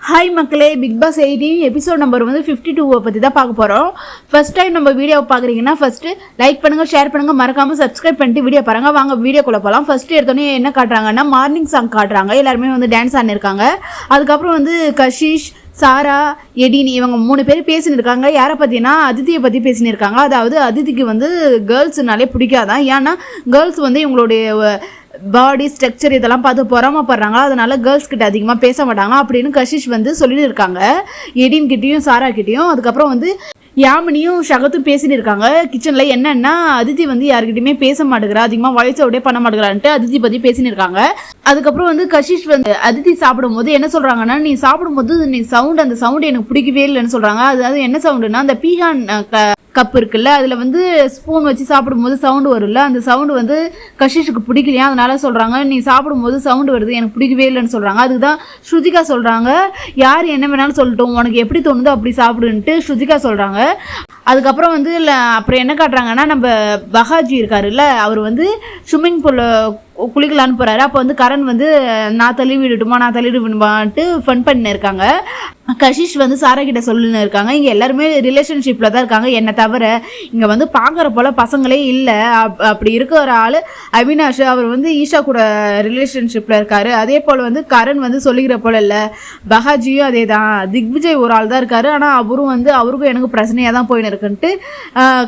Hi மக்களே Bigg Boss eighteen episode number வந்து fifty டூவை பற்றி தான் பார்க்க போகிறோம் ஃபர்ஸ்ட் டைம் நம்ம வீடியோவை பார்க்குறீங்கன்னா ஃபஸ்ட்டு லைக் பண்ணுங்கள் ஷேர் பண்ணுங்கள் மறக்காமல் சப்ஸ்கிரைப் பண்ணிட்டு வீடியோ பாருங்கள் வாங்க வீடியோக்குள்ளே போகலாம் ஃபஸ்ட்டு எடுத்தோடனே என்ன காட்டுறாங்கன்னா மார்னிங் சாங் காட்டுறாங்க. எல்லாருமே வந்து டான்ஸ் ஆடிருக்காங்க அதுக்கப்புறம் வந்து கஷிஷ் சாரா எடின் இவங்க மூணு பேர் பேசினிருக்காங்க இருக்காங்க. யாரை பற்றினா அதித்தியை பற்றி பேசினிருக்காங்க இருக்காங்க. அதாவது அதித்திக்கு வந்து கேர்ள்ஸ்னாலே பிடிக்காதான். ஏன்னா கேர்ள்ஸ் வந்து இவங்களுடைய பாடி ஸ்ட்ரக்சர் இதெல்லாம் பார்த்து பொறாமப்படுறாங்க அதனால கேர்ள்ஸ் கிட்ட அதிகமாக பேச மாட்டாங்க. அப்படின்னு கஷிஷ் வந்து சொல்லிட்டு இருக்காங்க எடின் கிட்டேயும் சாரா கிட்டேயும். அதுக்கப்புறம் வந்து யாமினியும் ஷகத்தும் பேசின்னு இருக்காங்க. கிச்சனில் என்னன்னா அதித்தி வந்து யாருக்கிட்டையுமே பேச மாட்டேங்கிறா. அதிகமாக வாய்ஸ் அவுட்டே பண்ண மாட்டேங்கிறான்ட்டு அதித்தி பற்றி பேசின்னு இருக்காங்க. அதுக்கப்புறம் வந்து கஷிஷ் வந்து அதித்தி சாப்பிடும்போது என்ன சொல்கிறாங்கன்னா நீ சாப்பிடும்போது நீ சவுண்ட் அந்த சவுண்ட் எனக்கு பிடிக்கவே இல்லைன்னு சொல்கிறாங்க அதாவது என்ன சவுண்டுன்னா அந்த பீகான் கப் இருக்குல்ல அதில் வந்து ஸ்பூன் வச்சு சாப்பிடும்போது சவுண்டு வரும்ல அந்த சவுண்டு வந்து கஷிஷுக்கு பிடிக்கலையா? அதனால சொல்கிறாங்க நீ சாப்பிடும்போது சவுண்டு வருது எனக்கு பிடிக்கவே இல்லைன்னு சொல்கிறாங்க அதுக்கு தான் ஸ்ருதிகா சொல்கிறாங்க யார் என்ன வேணாலும் சொல்லட்டும் உனக்கு எப்படி தோணுதோ அப்படி சாப்பிடுன்ட்டு ஸ்ருதிகா சொல்கிறாங்க அதுக்கப்புறம் வந்து இல்லை அப்புறம் என்ன காட்டுறாங்கன்னா நம்ம பகாஜி இருக்காருல்ல அவர் வந்து ஸ்விம்மிங் பூலில் குளிக்கலான்னு போகிறாரு அப்போ வந்து கரண் வந்து நான் தள்ளி விடட்டுமா நான் தள்ளி விடுமான்ட்டு ஃபன் பண்ணி இருக்காங்க கஷிஷ் வந்து சாரா கிட்ட சொல்லுன்னு இருக்காங்க. இங்கே எல்லாருமே ரிலேஷன்ஷிப்பில் தான் இருக்காங்க. என்னை தவிர இங்கே வந்து பார்க்குற போல் பசங்களே இல்லை. அப் அப்படி இருக்க ஒரு ஆள் அவினாஷ். அவர் வந்து ஈஷா கூட ரிலேஷன்ஷிப்பில் இருக்காரு. அதே போல் வந்து கரண் வந்து சொல்லிக்கிற போல் இல்லை. பகாஜியும் அதே தான். திக்விஜய் ஒரு ஆள் தான் இருக்காரு. ஆனால் அவரும் வந்து அவருக்கும் எனக்கு பிரச்சனையாக தான் போயின்னு இருக்குன்ட்டு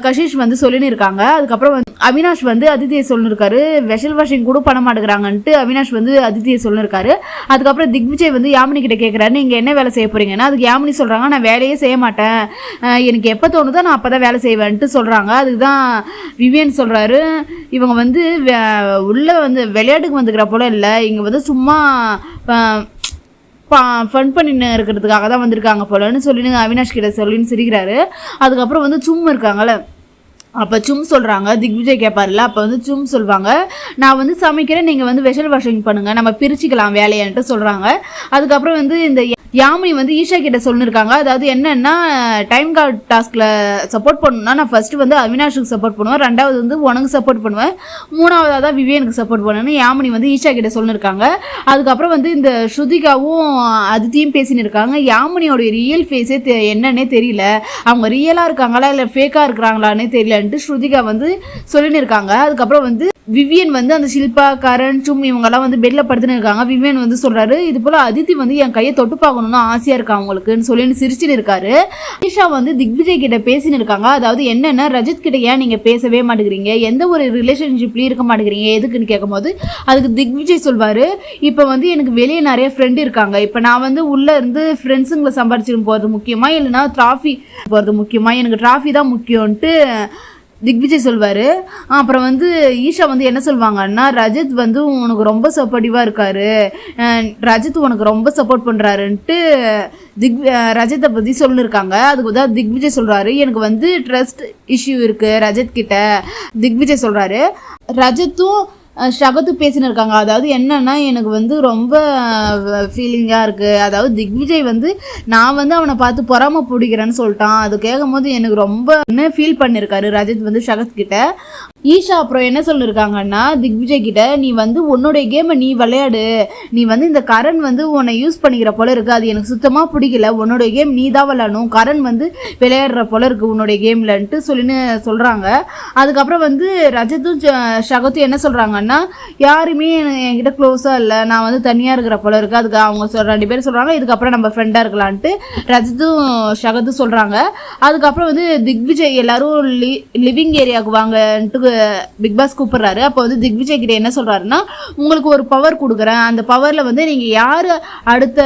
கஷிஷ் வந்து சொல்லின்னு இருக்காங்க. அதுக்கப்புறம் வந்து அவினாஷ் வந்து அதித்தியை சொல்லிருக்காரு வெஷல் வாஷிங் கூட பண்ண மாட்டேங்கிறாங்கன்ட்டு அவினாஷ் வந்து அதித்தியை சொல்லிருக்காரு. அதுக்கப்புறம் திக்விஜய் வந்து யாமினி கிட்ட கேட்குறாரு நீங்கள் என்ன வேலை செய்ய போறீங்கன்னா? அதுக்கு யாமினி சொல்கிறாங்க நான் வேலையே செய்ய மாட்டேன். எனக்கு எப்போ தோணுதோ நான் அப்போ தான் வேலை செய்வேன்ட்டு சொல்கிறாங்க அதுக்கு தான் விவியன் சொல்கிறாரு இவங்க வந்து வே- வந்து விளையாட்டுக்கு வந்துக்கிற போல இல்லை. இங்கே வந்து சும்மா பா ஃபன் பண்ணின்னு இருக்கிறதுக்காக தான் வந்திருக்காங்க போலன்னு சொல்லின்னு அவினாஷ் கிட்ட சொல்லின்னு சிரிக்கிறாரு. அதுக்கப்புறம் வந்து சும்மா இருக்காங்களே அப்போ சும் சொல்கிறாங்க திக்விஜய் கேட்பார்ல அப்போ வந்து சும் சொல்லுவாங்க நான் வந்து சமைக்கிறேன் நீங்கள் வந்து வெஷல் வாஷிங் பண்ணுங்கள் நம்ம பிரிச்சுக்கலாம் வேலையான்ட்டு சொல்கிறாங்க அதுக்கப்புறம் வந்து இந்த யாமினி வந்து ஈஷா கிட்ட சொல்லியிருக்காங்க அதாவது என்னன்னா டைம் கார்டு டாஸ்கில் சப்போர்ட் பண்ணணும்னா நான் ஃபஸ்ட்டு வந்து அவினாஷுக்கு சப்போர்ட் பண்ணுவேன். ரெண்டாவது வந்து உனக்கு சப்போர்ட் பண்ணுவேன். மூணாவதாக தான் விவேனுக்கு சப்போர்ட் பண்ணுவேன்னு யாமினி வந்து ஈஷா கிட்ட சொல்லிருக்காங்க. அதுக்கப்புறம் வந்து இந்த ஸ்ருதிகாவும் அதித்தியும் பேசின்னு இருக்காங்க யாமினியோட ரியல் ஃபேஸே தெ என்னன்னே தெரியல. அவங்க ரியலாக இருக்காங்களா இல்லை ஃபேக்காக இருக்கிறாங்களான்னே தெரியலன்ட்டு ஸ்ருதிகா வந்து சொல்லின்னு இருக்காங்க அதுக்கப்புறம் வந்து விவியன் வந்து அந்த ஷில்பா கரண் சும் இவங்கெல்லாம் வந்து பெட்டில் படுத்துன்னு இருக்காங்க விவியன் வந்து சொல்கிறாரு இது போல் அதித்தி வந்து என் கையை தொட்டு பார்க்கணும்னு ஆசையாக இருக்கா அவங்களுக்குன்னு சொல்லின்னு சிரிச்சுட்டு இருக்காரு. ஈஷா வந்து திக்விஜய் கிட்ட பேசின்னு இருக்காங்க. அதாவது என்னென்னா ரஜித் கிட்ட ஏன் நீங்கள் பேசவே மாட்டேங்கிறீங்க? எந்த ஒரு ரிலேஷன்ஷிப்லையும் இருக்க மாட்டேங்கிறீங்க? எதுக்குன்னு கேட்கும்போது அதுக்கு திக்விஜய் சொல்வார் இப்போ வந்து எனக்கு வெளியே நிறைய ஃப்ரெண்டு இருக்காங்க. இப்போ நான் வந்து உள்ளே இருந்து ஃப்ரெண்ட்ஸுங்களை சம்பாரிச்சுட்டு போகிறது முக்கியமாக இல்லைன்னா ட்ராஃபி போகிறது முக்கியமாக எனக்கு ட்ராஃபி தான் முக்கியம்ன்ட்டு திக்விஜய் சொல்வார். அப்புறம் வந்து ஈஷா வந்து என்ன சொல்லுவாங்கன்னா ரஜித் வந்து உனக்கு ரொம்ப சப்போர்ட்டிவாக இருக்காரு. ரஜித் உனக்கு ரொம்ப சப்போர்ட் பண்ணுறாருன்ட்டு திக் ரஜித்தை ரஜத்தை பற்றி சொல்லியிருக்காங்க அதுக்கு தான் திக்விஜய் சொல்கிறாரு எனக்கு வந்து ட்ரஸ்ட் இஷ்யூ இருக்குது ரஜத் கிட்ட. திக்விஜய் சொல்கிறாரு ரஜத்தும் ஷகத்து பேசினிருக்காங்க. இருக்காங்க அதாவது என்னன்னா எனக்கு வந்து ரொம்ப ஃபீலிங்காக இருக்குது அதாவது திக்விஜய் வந்து நான் வந்து அவனை பார்த்து பொறாம பிடிக்கிறேன்னு சொல்லிட்டான். அது கேட்கும் போது எனக்கு ரொம்ப ஃபீல் பண்ணியிருக்காரு ரஜித் வந்து ஷகத் கிட்ட. ஈஷா அப்புறம் என்ன சொல்லியிருக்காங்கன்னா திக்விஜய் கிட்ட நீ வந்து உன்னுடைய கேமை நீ விளையாடு. நீ வந்து இந்த கரண் வந்து உன்னை யூஸ் பண்ணிக்கிற போல இருக்கு. அது எனக்கு சுத்தமாக பிடிக்கல. உன்னுடைய கேம் நீ தான் விளையாடணும். கரண் வந்து விளையாடுற போல இருக்கு உன்னுடைய கேம்லன்ட்டு சொல்லின்னு சொல்கிறாங்க அதுக்கப்புறம் வந்து ரஜத்தும் ஷகத்தும் என்ன சொல்கிறாங்கன்னா யாருமே என்கிட்ட க்ளோஸாக இல்லை. நான் வந்து தனியாக இருக்கிற போல இருக்கு. அதுக்கு அவங்க சொல் ரெண்டு பேரும் சொல்கிறாங்க இதுக்கப்புறம் நம்ம ஃப்ரெண்டாக இருக்கலான்ட்டு ரஜத்தும் ஷகத்தும் சொல்கிறாங்க அதுக்கப்புறம் வந்து திக்விஜய் எல்லாரும் லி லிவிங் ஏரியாவுக்கு வாங்கன்ட்டு பிக் பாஸ் கூப்பிடுறாரு. அப்போ வந்து திக்விஜய் கிட்ட என்ன சொல்கிறாருன்னா உங்களுக்கு ஒரு பவர் கொடுக்குறேன். அந்த பவரில் வந்து நீங்கள் யார் அடுத்த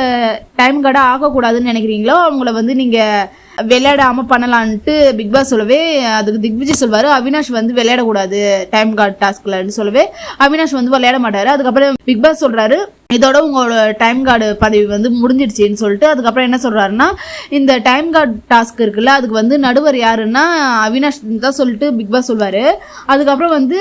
டைம் கடை ஆகக்கூடாதுன்னு நினைக்கிறீங்களோ அவங்கள வந்து நீங்கள் விளையாடாம பண்ணலான்ட்டு பிக் பாஸ் சொல்லவே அதுக்கு திக்விஜய் சொல்வாரு. அவினாஷ் வந்து விளையாடக்கூடாது டைம் கார்டு டாஸ்க்லன்னு சொல்லவே அவினாஷ் வந்து விளையாட மாட்டாரு. அதுக்கப்புறம் பிக் பாஸ் சொல்றாரு இதோட உங்களோட டைம் கார்டு பதவி வந்து முடிஞ்சிடுச்சின்னு சொல்லிட்டு அதுக்கப்புறம் என்ன சொல்கிறாருன்னா இந்த டைம் கார்டு டாஸ்க் இருக்குல்ல அதுக்கு வந்து நடுவர் யாருன்னா அவினாஷ் தான் சொல்லிட்டு பிக் பாஸ் சொல்வார். அதுக்கப்புறம் வந்து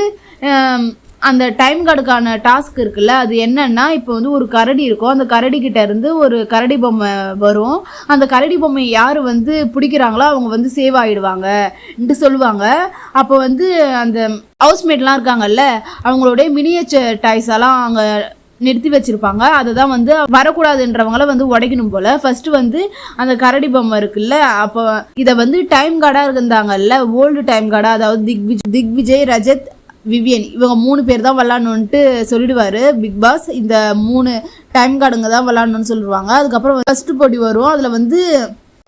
அந்த டைம் கார்டுக்கான டாஸ்க் இருக்குல்ல அது என்னன்னா இப்போ வந்து ஒரு கரடி இருக்கும். அந்த கரடி கிட்ட இருந்து ஒரு கரடி பொம்மை வரும். அந்த கரடி பொம்மை யார் வந்து பிடிக்கிறாங்களோ அவங்க வந்து சேவ் ஆகிடுவாங்கன்ட்டு சொல்லுவாங்க. அப்போ வந்து அந்த ஹவுஸ்மேட்லாம் இருக்காங்கல்ல அவங்களுடைய மினியேச்சர் டாய்ஸ் எல்லாம் அங்கே நிறுத்தி வச்சிருப்பாங்க. அதை தான் வந்து வரக்கூடாதுன்றவங்கள வந்து உடைக்கணும் போல. ஃபர்ஸ்ட் வந்து அந்த கரடி பொம்மை இருக்குல்ல அப்போ இதை வந்து டைம் கார்டாக இருந்தாங்கல்ல ஓல்டு டைம் கார்டாக அதாவது Digvijay Digvijay Rajat Vivian இவங்க மூணு பேர் தான் விளாட்ணுன்ட்டு சொல்லிடுவார். பிக் பாஸ் இந்த மூணு டைம் கார்டுங்க தான் விளாட்ணுன்னு சொல்லிடுவாங்க. அதுக்கப்புறம் ஃபஸ்ட்டு போட்டி வரும். அதில் வந்து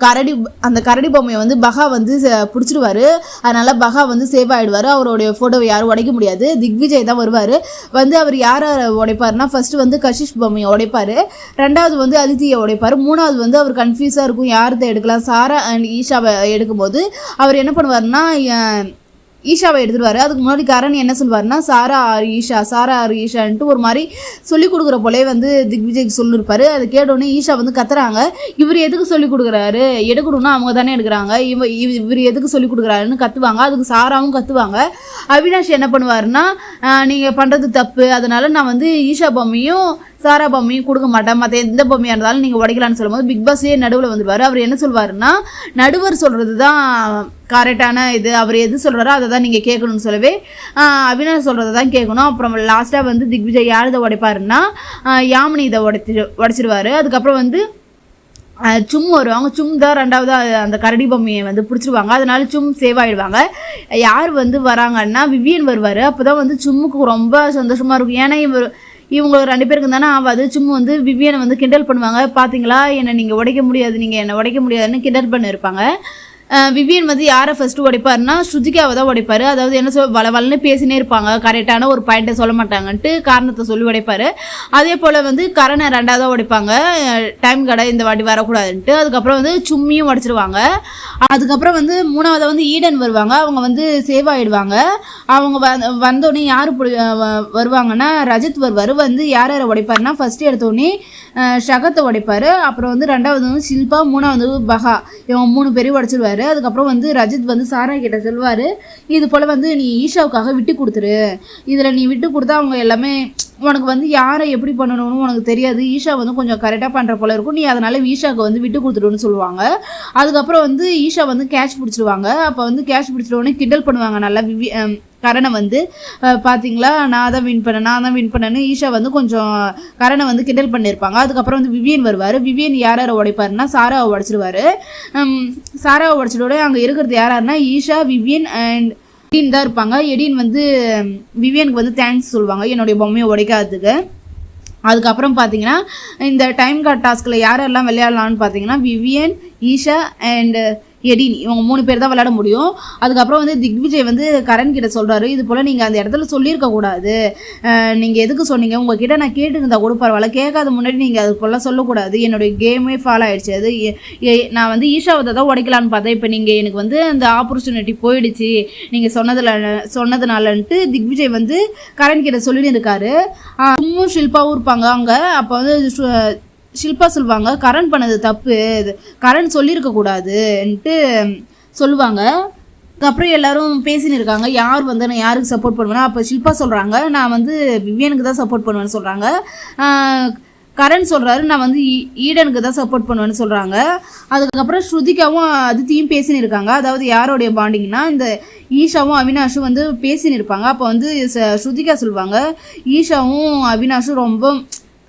கரடி அந்த கரடி பொம்மையை வந்து பகா வந்து ச- அதனால் பகா வந்து சேவ் ஆகிடுவார் அவருடைய ஃபோட்டோவை யாரும் உடைக்க முடியாது. திக்விஜய் தான் வருவார். வந்து அவர் யாரை உடைப்பாருன்னா ஃபஸ்ட்டு வந்து கஷிஷ் பொம்மையை உடைப்பார். ரெண்டாவது வந்து அதித்தியை உடைப்பார். மூணாவது வந்து அவர் கன்ஃபியூஸாக இருக்கும். யார்கிட்ட எடுக்கலாம்? சாரா அண்ட் ஈஷாவை எடுக்கும்போது அவர் என்ன பண்ணுவார்னா ஈஷாவை எடுத்துருவாரு அதுக்கு முன்னாடி கரண் என்ன சொல்லுவாருன்னா சாரா ஆர் ஈஷா சாரா ஆர் ஈஷான்ட்டு ஒரு மாதிரி சொல்லிக் கொடுக்குற போலே வந்து திக்விஜய்க்கு சொல்லியிருப்பாரு அதை கேட்டோடனே ஈஷா வந்து கத்துறாங்க. இவர் எதுக்கு சொல்லிக் கொடுக்குறாரு? எடுக்கணும்னா அவங்க தானே எடுக்கிறாங்க. இவ இவ- இவர் எதுக்கு சொல்லிக் கொடுக்குறாருன்னு கத்துவாங்க. அதுக்கு சாராவும் கத்துவாங்க. அவினாஷ் என்ன பண்ணுவாருன்னா நீங்கள் பண்ணுறது தப்பு. அதனால நான் வந்து ஈஷா பொம்மையும் சாரா பொம்மையும் கொடுக்க மாட்டேன். மற்ற எந்த பொம்மையாக இருந்தாலும் நீங்கள் உடைக்கலாம்னு சொல்லும்போது பிக் பாஸே நடுவில் வந்துடுவார் அவர் என்ன சொல்வாருன்னா நடுவர் சொல்கிறது தான் கரெக்டான இது. அவர் எது சொல்கிறாரோ அதை தான் நீங்கள் கேட்கணும்னு சொல்லவே ஆஹ், அவினாஷ் சொல்கிறத தான் கேட்கணும். அப்புறம் லாஸ்ட்டாக வந்து திக்விஜய் யார் இதை உடைப்பாருன்னா யாமினி இதை உடைச்சி உடைச்சிடுவார் அதுக்கப்புறம் வந்து சும் வருவாங்க. சும் தான் ரெண்டாவது அந்த கரடி பொம்மையை வந்து பிடிச்சிருவாங்க. அதனால சும் சேவ் ஆகிடுவாங்க யார் வந்து வராங்கன்னா விவியன் வருவார். அப்போ தான் வந்து சும்முக்கு ரொம்ப சந்தோஷமாக இருக்கும். ஏன்னா இவர் இவங்க ரெண்டு பேருக்கு தானே ஆகாது சும்மா வந்து விவியனை வந்து கிண்டல் பண்ணுவாங்க. பார்த்தீங்களா என்னை நீங்கள் உடைக்க முடியாது. நீங்கள் என்னை உடைக்க முடியாதுன்னு கிண்டல் பண்ணியிருப்பாங்க விவியன் வந்து யாரை ஃபஸ்ட்டு உடைப்பாருன்னா ஸ்ருதிகாவை தான் உடைப்பார். அதாவது என்ன சொல் வள வளன்னு பேசினே இருப்பாங்க. கரெக்டான ஒரு பாயிண்ட்டை சொல்ல மாட்டாங்கன்ட்டு காரணத்தை சொல்லி உடைப்பார். அதே போல் வந்து கரணை ரெண்டாவதாக உடைப்பாங்க. டைம் கடை இந்த வாட்டி வரக்கூடாதுன்ட்டு. அதுக்கப்புறம் வந்து சும்மியும் உடைச்சிருவாங்க. அதுக்கப்புறம் வந்து மூணாவதாக வந்து ஈடன் வருவாங்க. அவங்க வந்து சேவ் ஆகிடுவாங்க அவங்க வந் வந்தோடனே யார் வருவாங்கன்னா ரஜித் வருவார். வந்து யார் யாரை உடைப்பார்னா ஃபஸ்ட்டு எடுத்தோடனே ஷகத்தை உடைப்பார். அப்புறம் வந்து ரெண்டாவது வந்து ஷில்பா மூணாவது பஹா. பகா இவங்க மூணு பேரையும் உடைச்சிருவார். அதுக்கப்புறம் வந்து ரஜித் வந்து சாரா கிட்ட சொல்வாரு இது போல் வந்து நீ ஈஷாவுக்காக விட்டு கொடுத்துரு. இதில் நீ விட்டு கொடுத்தா அவங்க எல்லாமே உனக்கு வந்து யாரை எப்படி பண்ணணும்னு உனக்கு தெரியாது. ஈஷா வந்து கொஞ்சம் கரெக்டாக பண்ணுற போல இருக்கும். நீ அதனால ஈஷாவுக்கு வந்து விட்டு கொடுத்துடுன்னு சொல்லுவாங்க. அதுக்கப்புறம் வந்து ஈஷா வந்து கேட்ச் பிடிச்சிருவாங்க. அப்போ வந்து கேட்ச் பிடிச்சிட்டோடனே கிண்டல் பண்ணுவாங்க. நல்லா விவி கரனை கரணை வந்து பார்த்தீங்களா நான் தான் வின் பண்ணேன் நான் தான் வின் பண்ணேன்னு ஈஷா வந்து கொஞ்சம் கரணை வந்து கிண்டல் பண்ணியிருப்பாங்க அதுக்கப்புறம் வந்து விவியன் வருவார். விவியன் யார் யாரை உடைப்பாருன்னா சாராவை உடைச்சிருவாரு. சாராவை உடைச்சிட்டோட அங்கே இருக்கிறது யார் யாருன்னா ஈஷா விவியன் அண்ட் எடின் தான் இருப்பாங்க. எடின் வந்து விவியனுக்கு வந்து தேங்க்ஸ் சொல்லுவாங்க. என்னுடைய பொம்மையை உடைக்காததுக்கு அதுக்கப்புறம் பார்த்தீங்கன்னா இந்த டைம் கார்ட் டாஸ்கில் யாரெல்லாம் விளையாடலாம்னு பார்த்தீங்கன்னா விவியன் ஈஷா அண்டு எடின் இவங்க மூணு பேர் தான் விளையாட முடியும். அதுக்கப்புறம் வந்து திக்விஜய் வந்து கரண் கிட்ட சொல்கிறாரு இது போல் நீங்கள் அந்த இடத்துல சொல்லியிருக்க கூடாது. நீங்கள் எதுக்கு சொன்னீங்க? உங்ககிட்ட நான் கேட்டுருந்தா கூட பரவாயில்ல. கேட்காத முன்னாடி நீங்கள் அது போல் சொல்லக்கூடாது. என்னுடைய கேமே ஃபாலோ ஆயிடுச்சு. அது நான் வந்து ஈஷாவத்தை தான் உடைக்கலான்னு பார்த்தேன். இப்போ நீங்கள் எனக்கு வந்து அந்த ஆப்பர்ச்சுனிட்டி போயிடுச்சு. நீங்கள் சொன்னதில் சொன்னதுனாலன்ட்டு திக்விஜய் வந்து கரண் கிட்ட சொல்லிட்டு இருக்காரு சும்மும் ஷில்பாவும் இருப்பாங்க அங்கே. அப்போ வந்து ஷில்பா சொல்லுவாங்க கரண் பண்ணது தப்பு இது கரண் சொல்லியிருக்க கூடாதுன்ட்டு சொல்லுவாங்க. அதுக்கப்புறம் எல்லாரும் பேசின்னு இருக்காங்க. யார் வந்து நான் யாருக்கு சப்போர்ட் பண்ணுவேன்னா அப்போ ஷில்பா சொல்கிறாங்க நான் வந்து விவியனுக்கு தான் சப்போர்ட் பண்ணுவேன்னு சொல்கிறாங்க கரண் சொல்கிறாரு நான் வந்து ஈடனுக்கு தான் சப்போர்ட் பண்ணுவேன்னு சொல்கிறாங்க அதுக்கப்புறம் ஸ்ருதிகாவும் அதித்தியும் பேசின்னு இருக்காங்க. அதாவது யாரோடைய பாண்டிங்னா இந்த ஈஷாவும் அவினாஷும் வந்து பேசின்னு இருப்பாங்க. அப்போ வந்து ச- ஸ்ருதிகா சொல்லுவாங்க ஈஷாவும் அவினாஷும் ரொம்ப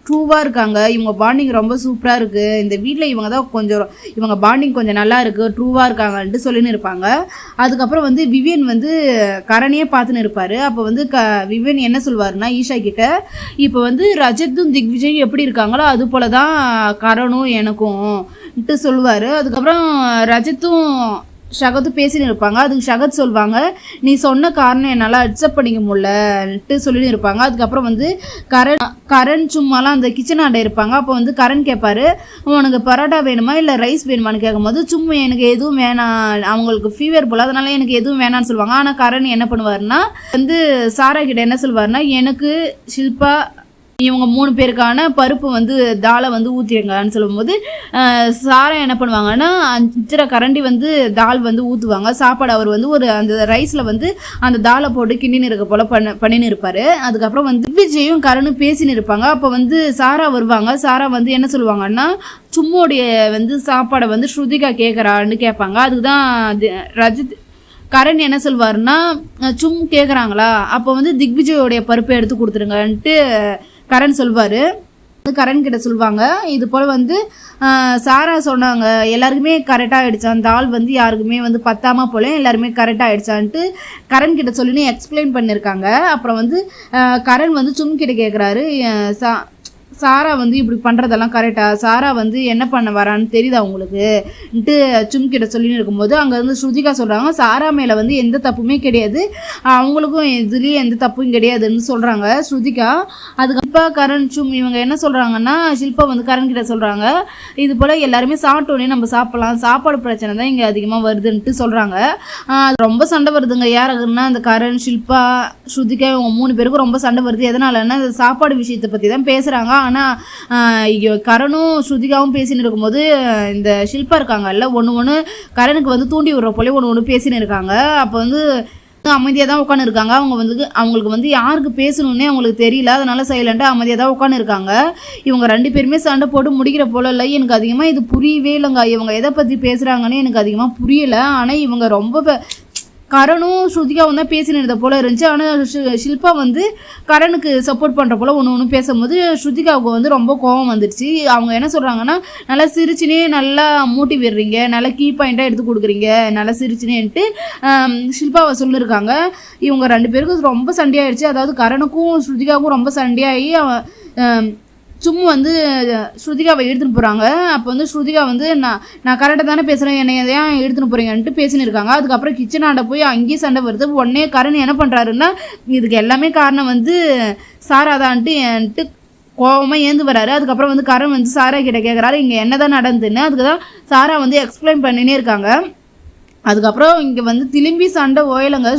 ட்ரூவாக இருக்காங்க. இவங்க பாண்டிங் ரொம்ப சூப்பராக இருக்குது இந்த வீட்டில் இவங்க தான் கொஞ்சம் இவங்க பாண்டிங் கொஞ்சம் நல்லா இருக்குது ட்ரூவாக இருக்காங்கன்ட்டு சொல்லின்னு இருப்பாங்க. அதுக்கப்புறம் வந்து விவியன் வந்து கரணையே பார்த்துன்னு இருப்பார். அப்போ வந்து க விவியன் என்ன சொல்வார்னா ஈஷா கிட்ட இப்போ வந்து ரஜத்தும் திக்விஜயும் எப்படி இருக்காங்களோ அது போல தான் கரணும் எனக்கும்ட்டு சொல்லுவார் அதுக்கப்புறம் ரஜத்தும் ஷகத்தும் பேசின்னு இருப்பாங்க. அதுக்கு ஷகத் சொல்லுவாங்க நீ சொன்ன காரணம் என்னால் அக்செப்ட் பண்ணிக்க முடியலன்ட்டு சொல்லின்னு இருப்பாங்க. அதுக்கப்புறம் வந்து கரண் கரண் சும்மாலாம் அந்த கிச்சன் ஆண்டை இருப்பாங்க. அப்போ வந்து கரண் கேட்பாரு உனக்கு பரோட்டா வேணுமா இல்லை ரைஸ் வேணுமான்னு கேட்கும்போது சும்மா எனக்கு எதுவும் வேணாம். அவங்களுக்கு ஃபீவர் போல அதனால எனக்கு எதுவும் வேணான்னு சொல்லுவாங்க. ஆனால் கரண் என்ன பண்ணுவாருன்னா வந்து சாரா கிட்ட என்ன சொல்லுவாருன்னா எனக்கு ஷில்பா இவங்க மூணு பேருக்கான பருப்பு வந்து தாலை வந்து ஊற்றிடுங்கன்னு சொல்லும்போது சாரா என்ன பண்ணுவாங்கன்னா அஞ்சரை கரண்டி வந்து தால் வந்து ஊற்றுவாங்க சாப்பாடு அவர் வந்து ஒரு அந்த ரைஸில் வந்து அந்த தாலை போட்டு கிண்டின்னு இருக்க போல் பண்ண பண்ணின்னு இருப்பார். அதுக்கப்புறம் வந்து விஜயும் கரணும் பேசின்னு இருப்பாங்க. அப்போ வந்து சாரா வருவாங்க. சாரா வந்து என்ன சொல்லுவாங்கன்னா சும்மோடைய வந்து சாப்பாடை வந்து ஸ்ருதிகா கேட்குறான்னு கேட்பாங்க அதுக்கு தான் ரஜித் கரண் என்ன சொல்வாருன்னா சும் கேட்குறாங்களா அப்போ வந்து திக்விஜயோடைய பருப்பை எடுத்து கொடுத்துருங்கன்ட்டு கரண் சொல்வார். கரண் கிட்ட சொல்லுவாங்க இது போல் வந்து சாரா சொன்னாங்க. எல்லாருக்குமே கரெக்டாக ஆகிடுச்சா அந்த ஆள் வந்து யாருக்குமே வந்து பத்தாம போல எல்லாருமே கரெக்டாக ஆகிடுச்சான்ட்டு கரண் கிட்ட சொல்லின்னு எக்ஸ்பிளைன் பண்ணியிருக்காங்க அப்புறம் வந்து கரண் வந்து சும் கிட்ட கேட்குறாரு சா சாரா வந்து இப்படி பண்ணுறதெல்லாம் கரெக்டாக சாரா வந்து என்ன பண்ண வரான்னு தெரியுதா உங்களுக்குன்ட்டு சும் கிட்ட சொல்லின்னு இருக்கும்போது அங்கே வந்து ஸ்ருதிகா சொல்கிறாங்க சாரா மேலே வந்து எந்த தப்புமே கிடையாது. அவங்களுக்கும் இதுலேயும் எந்த தப்பும் கிடையாதுன்னு சொல்கிறாங்க ஸ்ருதிகா. அதுக்கு இப்போ கரண் சும் இவங்க என்ன சொல்கிறாங்கன்னா ஷில்பா வந்து கரண் கிட்ட சொல்கிறாங்க இது போல் எல்லாருமே சாப்பிட்டோன்னே நம்ம சாப்பிட்லாம். சாப்பாடு பிரச்சனை தான் இங்கே அதிகமாக வருதுன்ட்டு சொல்கிறாங்க ரொம்ப சண்டை வருதுங்க. யாருக்குன்னா அந்த கரண் ஷில்பா ஸ்ருதிகா இவங்க மூணு பேருக்கும் ரொம்ப சண்டை வருது. எதனாலன்னா அந்த சாப்பாடு விஷயத்தை பற்றி தான் பேசுகிறாங்க ஆனால் கரணும் ஸ்ருதிகாவும் பேசின்னு இருக்கும்போது இந்த ஷில்பா இருக்காங்கல்ல ஒன்று ஒன்று கரனுக்கு வந்து தூண்டி விடுற போல ஒன்று ஒன்று பேசின்னு இருக்காங்க. அப்போ வந்து அமைதியாக தான் உட்காந்து இருக்காங்க அவங்க வந்து அவங்களுக்கு வந்து யாருக்கு பேசணுன்னே அவங்களுக்கு தெரியல. அதனால சைலண்டாக அமைதியாக தான் உட்காந்து இருக்காங்க இவங்க ரெண்டு பேருமே சண்டை போட்டு முடிக்கிற போல இல்லை. எனக்கு அதிகமாக இது புரியவே இல்லைங்க. இவங்க எதை பற்றி பேசுகிறாங்கன்னு எனக்கு அதிகமாக புரியலை. ஆனால் இவங்க ரொம்ப கரணும் ஸ்ருதிகாவும் தான் பேசினது போல் போல இருந்துச்சு. ஆனால் ஷில்பா வந்து கரனுக்கு சப்போர்ட் பண்ணுற போல் ஒன்று ஒன்று பேசும்போது ஸ்ருதிகாவுக்கு வந்து ரொம்ப கோவம் வந்துடுச்சு. அவங்க என்ன சொல்கிறாங்கன்னா நல்லா சிரிச்சுனே நல்லா மூட்டி விடுறீங்க நல்லா கீ பாயிண்ட்டாக எடுத்து கொடுக்குறீங்க நல்லா சிரிச்சுனேன்ட்டு ஷில்பாவை சொல்லியிருக்காங்க இவங்க ரெண்டு பேருக்கும் ரொம்ப சண்டையாயிடுச்சு. அதாவது கரனுக்கும் ஸ்ருதிகாவுக்கும் ரொம்ப சண்டையாகி அவன் சும்மா வந்து ஸ்ருதிகாவை எடுத்துன்னு போகிறாங்க அப்போ வந்து ஸ்ருதிகா வந்து நான் நான் கரெக்டாக தானே பேசுகிறேன் என்னை ஏன் எடுத்துன்னு போகிறீங்கன்ட்டு பேசின்னு இருக்காங்க. அதுக்கப்புறம் கிச்சனாண்ட போய் அங்கேயும் சண்டை வருது உடனே கரண் என்ன பண்ணுறாருன்னா இதுக்கு எல்லாமே காரணம் வந்து சாராதான்ட்டு என்ட்டு கோவமாக ஏந்து வராரு. அதுக்கப்புறம் வந்து கரண் வந்து சாரா கிட்ட கேட்குறாரு இங்கே என்னதான் நடந்துன்னு. அதுக்கு தான் சாரா வந்து எக்ஸ்பிளைன் பண்ணினே இருக்காங்க. அதுக்கப்புறம் இங்கே வந்து திரும்பி சண்டை ஓயலங்க.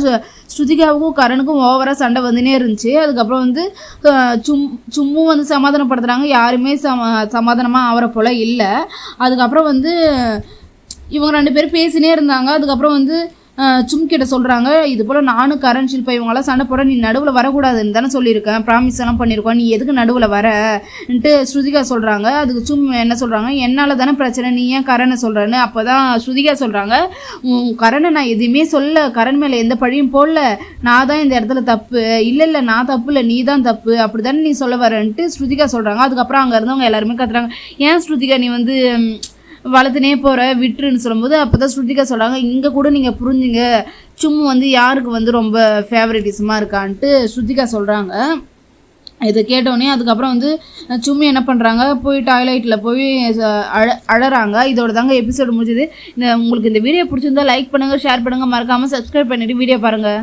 ஸ்ருதிகாவுக்கும் கரனுக்கும் ஓவராக சண்டை வந்துனே இருந்துச்சு. அதுக்கப்புறம் வந்து சும் சும்மும் வந்து சமாதானப்படுத்துகிறாங்க யாருமே சம சமாதானமாக ஆகிற போல் இல்லை. அதுக்கப்புறம் வந்து இவங்க ரெண்டு பேரும் பேசினே இருந்தாங்க. அதுக்கப்புறம் வந்து சும்கிட்ட சும் சொல்கிறாங்க இது போல் நானும் கரண் ஷில்பா இவங்களாம் சண்டை போட நீ நடுவில் வரக்கூடாதுன்னு தானே சொல்லியிருக்கேன். ப்ராமிஸ் எல்லாம் பண்ணியிருக்கோம் நீ எதுக்கு நடுவில் வரன்ட்டு ஸ்ருதிகா சொல்கிறாங்க அதுக்கு சும் என்ன சொல்கிறாங்க என்னால் தானே பிரச்சனை நீ ஏன் கரனை சொல்கிறேன்னு அப்போ தான் ஸ்ருதிகா சொல்கிறாங்க கரனை நான் எதுவுமே சொல்ல கரண் மேலே எந்த பழியும் போடல. நான் தான் இந்த இடத்துல தப்பு. இல்லை இல்லை நான் தப்பு இல்லை நீ தான் தப்பு. அப்படி தானே நீ சொல்ல வரேன்ட்டு ஸ்ருதிகா சொல்கிறாங்க அதுக்கப்புறம் அங்கே இருந்தவங்க எல்லாருமே கத்துறாங்க. ஏன் ஸ்ருதிகா நீ வந்து வளர்த்துனே போகிற விட்டுருன்னு சொல்லும்போது அப்போ தான் ஸ்ருதிகா சொல்கிறாங்க இங்கே கூட நீங்கள் புரிஞ்சுங்க. சும்மு வந்து யாருக்கு வந்து ரொம்ப ஃபேவரட்டிசமாக இருக்கான்ட்டு ஸ்ருதிகா சொல்கிறாங்க இதை கேட்டோடனே அதுக்கப்புறம் வந்து சும்மி என்ன பண்ணுறாங்க போய் டாய்லெட்டில் போய் அழ அழறாங்க. இதோட தாங்க எபிசோடு முடிஞ்சது. இந்த உங்களுக்கு இந்த வீடியோ பிடிச்சிருந்தா லைக் பண்ணுங்கள் ஷேர் பண்ணுங்கள் மறக்காமல் சப்ஸ்கிரைப் பண்ணிவிட்டு வீடியோ பாருங்கள்